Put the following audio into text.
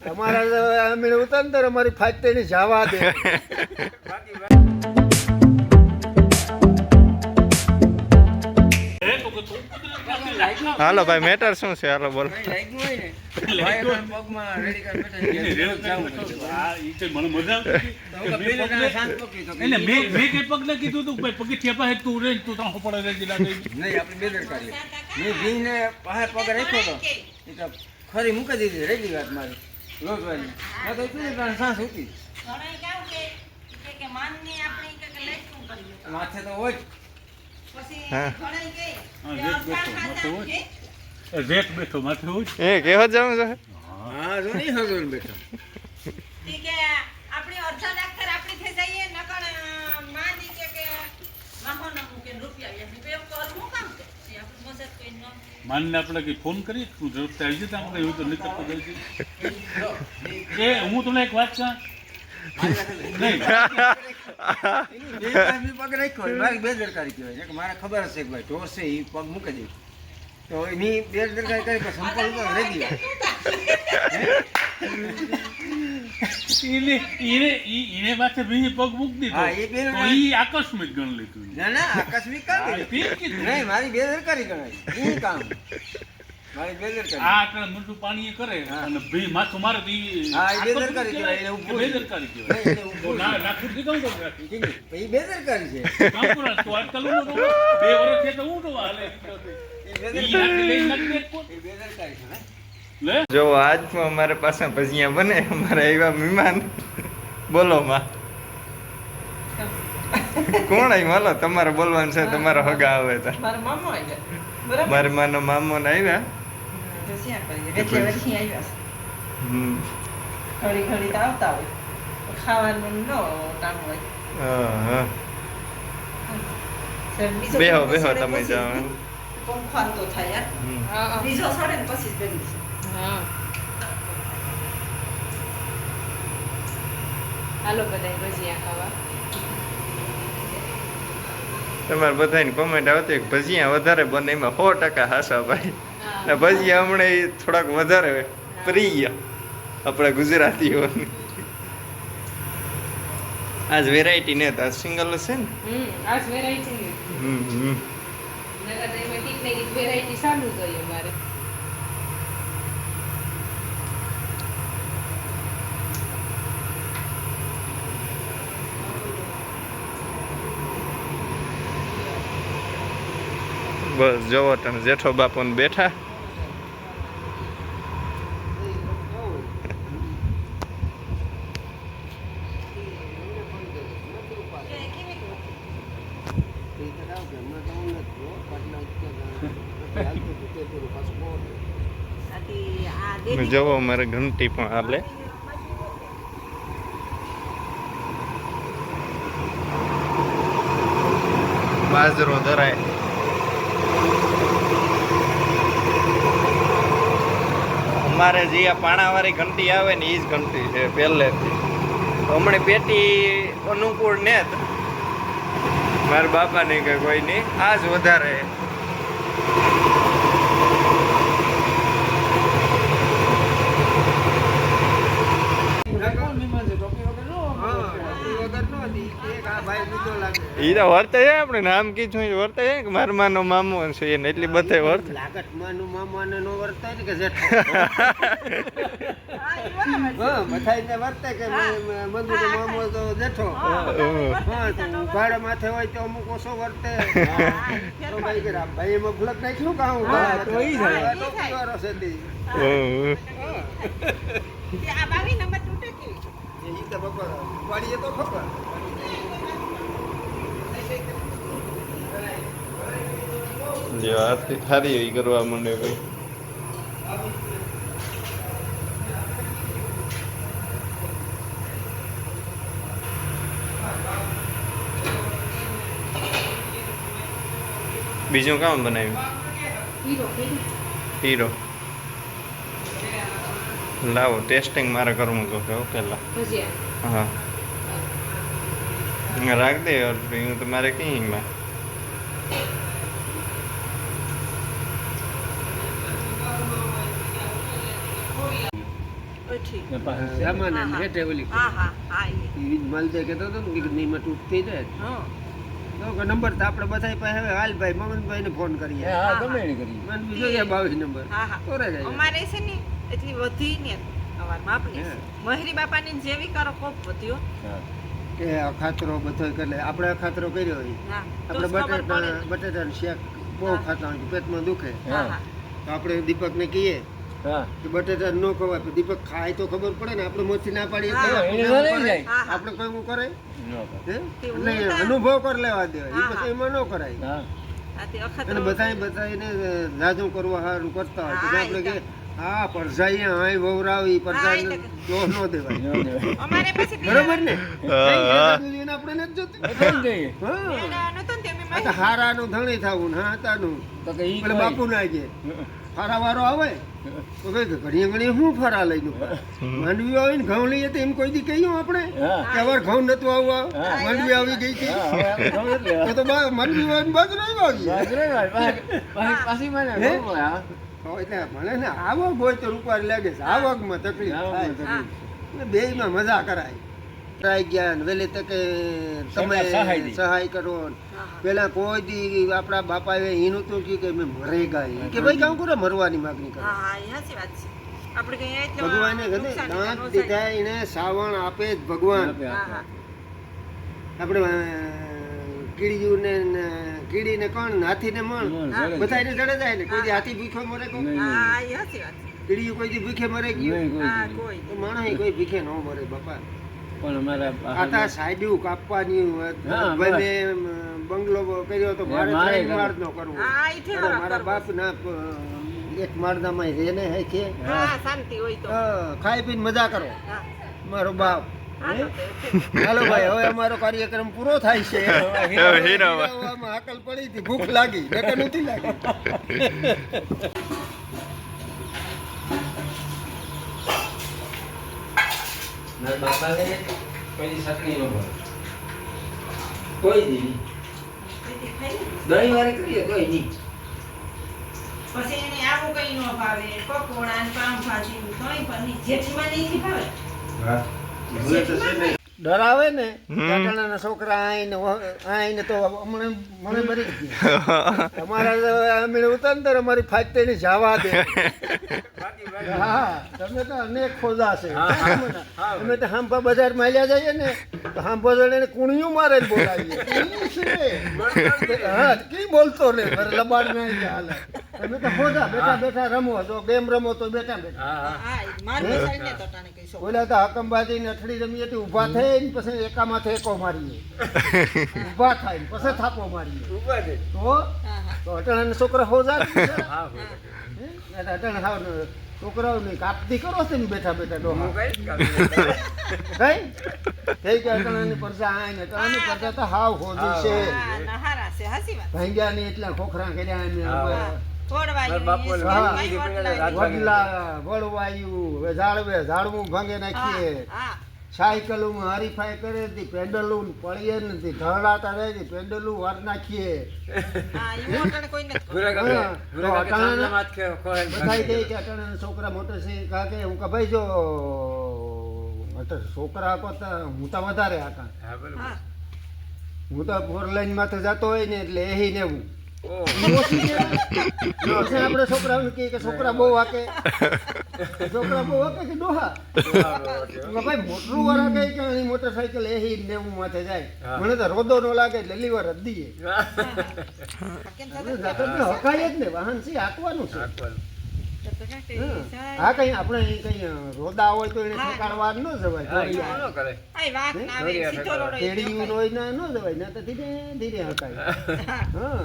તમારા અમે ઉતર અમારી ફાટની જવા દે. હાલો ભાઈ મેટર શું છે? હાલો બોલો. એને મેં મેં કઈ પગલે કીધું તું ભાઈ પગથિયા તું રે તું તો પડે રે જીલા દઈ નહીં આપણે બેદરકારી મેં ભીને પાસે પગ રાખ્યો તો ખરી મૂકી દીધી રેલી વાત મારી. લોટવાની મેં તો એટલી સાસ હતી માથે તો હોય બેઠો, માથે હોય. એ કેવો જવું છે? હા જો નહીં હજુ બેઠો. ઠીક આપણે અડધા ડાક્ટર આપણે થઈ જઈએ નકર અ, માની કે કે વાહો ન મૂકે ને રૂપિયા વ્યાજ તો એવું તો હું કામ છે એ આપણે મદદ કોઈ ન માનને આપણે કઈ ફોન કરી તું ઝડપથી આવી જતા આપણે એવું તો નીકળતો જાય છે? એ, હું તને એક વાત કહું? નહીં. મારી ખબર હશે કે ભાઈ ઢોર એ પગ મૂકી દે. તો એની બેદરકારી કરી ઉપર રેડી વાત. એને એને એને માથે ભીની પગ મૂકી દીધો હા, એ બેન તો આકસ્મિક ગણ લીધું ના ના આકસ્મિક કામ હા, કર્યું. તે જ કીધું. નહીં મારી બેદરકારી ગણાય ઈ કામ મારી બેદરકારી આ આટલા મોટું પાણી કરે અને ભી માથું મારે તો હા, એ બેદરકારી કહેવાય, કહેવાય. એને બેદરકારી કહેવાય. એને ઊભું ના નાખું દીધું તો રાખી. એ બેદરકારી છે કામ કરો આજકાલ ઊંધો તો બે વર્ષ છે તો ઊંધો હાલે. એ બેદરકારી નાખી લઈને નાખી દે કોણ? એ બેદરકારી છે ને લે જો આજ અમારે પાસે ભજીયા બને અમારે આવ્યા મહેમાન. બોલો માં. કોણ આવ્યું? હાલો તમારે બોલવાનું છે તમારા હગા આવે તો. મારા માનો મામો ને આવ્યા. ઘડી ઘડી આવતા હોય. ખાવાનું ન કામ હોય. હા, હા. તો બીજો બેહો બેહો તમે જાઓ. પંખવાન તો થાય બીજો સડે ને પછી જ હાલો બધા ભજીયા ખાવા. તમારે બધાની કોમેન્ટ આવતી ભજીયા વધારે બને એમાં સો ટકા હાસા ભાઈ. ને ભજીયા હમણાં થોડાક વધારે પ્રિય આપણા ગુજરાતીઓની. આજ વેરાયટી ને તો સિંગલ છે ને? આજ વેરાયટી હમ હમ. વેરાયટી ચાલુ જોઈએ અમારે. બસ જોવો તમે જેઠો બાપુ ને બેઠા. જવો અમારે ઘંટી પણ હાલે. બાજરો ધરાય. અમારે જે આ પાણાવાળી ઘંટી આવે ને એ જ ઘંટી છે, પહેલેથી. હમણાં પેટી અનુકૂળ ને મારા બાપા નહીં કે કોઈ નહીં આ જ વધારે હા એ નો તો વર્તે છે આપણે? નામ કીધું એ વર્તે છે કે મારા માનો મામો છે એને એટલી બધે વર્તે? લાગત મામો મામાને નો વર્તે ને કે જેઠો. હા મથાઈ ને વર્તે કે મંદુ મામો તો જેઠો. હા તો ઉઘાડે માથે હોય તો અમુક ઓછો વર્તે. તો ભાઈ કે ભાઈ એમાં ભૂલક નાખ્યું કાં હા, તો ઈ જ હોય. ટોપી છે તી. હમ. આ બાવી એ ઈ તો બાપા વાળીએ તો ખબર. જે હાથથી ખારી એવી કરવા માંડે ભાઈ. બીજું કામ બનાવ્યું? હીરો. લાવો ટેસ્ટિંગ મારે કરવું તો કે ઓકે લા. હા. રાખ દે હું તમારે કઈ માં ને ને ને નંબર તો આપણે બધા પાસે હવે. હાલભાઈ મમનભાઈને ફોન કરીએ. હા ગમે એને કરી મને બીજો છે બાવીસ નંબર. હા હા. તોરે જાય. અમારે છે ને એટલી વધી ને મહેરી બાપાની જેવી કરો કોપ વધ્યો કે અખાતરો બધો કરે આપણે અખાતરો કર્યો હોય. આપણે બટેટા. બટેટાનું બહુ ખાતા હોય પેટમાં દુખે. તો આપણે દીપકને કહીએ કે બટેટા ન ખવાય દીપક ખાય તો ખબર પડે ને આપણે મોથી ના પાડીએ આપણે એને કરે? જાય. હા, હા. આપણે કોઈ કરે? એટલે હું? તો- અનુભવ કરી લેવા દેવાય એ પછી એમાં ન કરાય. હા. બધા અને બધાય બધાને જાજુ કરવા સારું કરતા હોય. આપણે હા પરસાઈ હાય વવરાવી પરસાઈ દોષ ન દેવાય. અમારે પછી બરોબર ને. એને આપણે નથી જોતું? જઈએ. હા. ને હારાનું ધણી થવું ને હાતાનું. તો કે બાપુ ના કે હારા વારો આવે તો કે ઘણી ઘણી શું ફરા લઈને માંડવી આવે ને ઘઉં લઈએ તો એમ કોઈ દી કહ્યું આપણે કે અવાર ઘઉં નતું આવવા. માંડવી આવી ગઈ હતી હવે લે. તો તો માંડવી આવે આવી. બાજરે. તો એટલે ભલે ને આવક હોય તો રૂપારી લાગે છે. આવકમાં તકલીફ થાય. બેયમાં મજા કરાય. ટ્રાય ગયા ને વહેલી તકે તમે સહાય કરો. પેલા કોઈ દી આપણા બાપા એ એનું તો કે મેં મરે ગયા. કે ભાઈ કામ કરો મરવાની માગણી કરો. હા હા એ વાત છે. આપણે કઈ એટલે ભગવાને કીધું દાંત દીધા એને સાવણ આપે જ ભગવાન. આપણે ને કીડીને કોણ ને હાથીને મણ? મણ, હા. જડે જ. બધાને જડે જાય ને? કોઈ હાથી ભૂખ્યો મરે કોઈ નહીં. હા એ સાચી વાત છે. કીડીયું કોઈ દી ભૂખે મરે ગયું? માણસ કોઈ ભીખે ન મરે બાપા. પણ અમારા આતા સાઈડ્યું કાપવાની હા, બંગલો કર્યો તો મારે ત્રણ માળ નો કરવો. મારા બાપ ના એક માળનામાં રેને હે કે? હા શાંતિ હોય તો. ખાઈ પીને મજા કરો. મારો બાપ. હાલો ભાઈ હવે અમારો કાર્યક્રમ પૂરો થાય છે. હીરાવામાં હાકલ પડી હતી ભૂખ લાગી નકર નથી લાગી. મારા બાપાને કોઈ ચટણી ન ભાવે. કોઈ દી નહીં. તેથી ખાઈ લીધું. દહીં વાળી કરીએ કોઈ નહીં પછી એને આવું કઈ ન ભાવે પકોડા ને પાવભાજી ને પણ નહીં જેઠમાં નહીં ભાવે હા ડરાવે ને હમ. છોકરા આઈને આઈને તો હમણાં મને મરી ગયા. તમારા અમે ઉતંતર અમારી ફાઇટ તેની જવા દે. હા તમે તો અનેક ખોદા છે. અમે તો હાંભા બજાર માલ્યા જઈએ ને તો હાંભા જણે કુણિયું મારે જ બોલાવીએ. હા કી બોલતો ને મારે લબાડ નહીં હાલે. તમે તો ખોદા બેઠા બેઠા રમો જો ગેમ રમો તો બેઠા બેઠા. હા એ મારી સાઈડને તો ટાણે કઈ ઓલા તો હકમબાજી ને અઠડી રમી હતી ઊભા થઈ ને પછી એકામાંથી એકો મારીએ. ઊભા થાય પછી થાપો મારીએ. ઊભા હા તો તો અટાણાના છોકરા હો જાય? એટલે અટાણે હાવ છોકરાઓની કાપતી કરો છે ને બેઠા બેઠા ડોહા. કઈ? થઈ ગયા અટાણાની પરજા આ ને અટાણાની પરજા તો હાવ હોજી છે. હા. ના એટલા ખોખરા કર્યા ને વડવાયું. વડલા વળવાયું હવે ઝાડવે ઝાડવું ભાંગે નાખીએ. સાયકલું હરીફાઈ કરે હતી પેન્ડલું પડીએ નથી ઢળાતા રહે છે પેન્ડલું વાર નાખીએ. તો બધાય કહે કે અટાણા છોકરા મોટર છે કા કે હું કે ભાઈ જો છોકરા કરતા હું તો વધારે આકા હું તો ફોર લાઈન માથે જતો હોય ને એટલે એ ને. પછી આપણે છોકરાઓને કહીએ કે છોકરા બહુ વાકે. છોકરા બહુ વાકે કે ડોહા? ભાઈ મોટરું વાર કે અહીં મોટરસાઇકલ એ ને હું માથે જાય. મને તો રોદો નો લાગે એટલે લીવર તો હકાય જ ને વાહન છે હાંકવાનું છે. હા. કઈ આપણે કઈ રોદા હોય તો એને હા. ન જવાય. કેડિયું હોય ન જવાય ના તો ધીરે ધીરે હકાય. હા.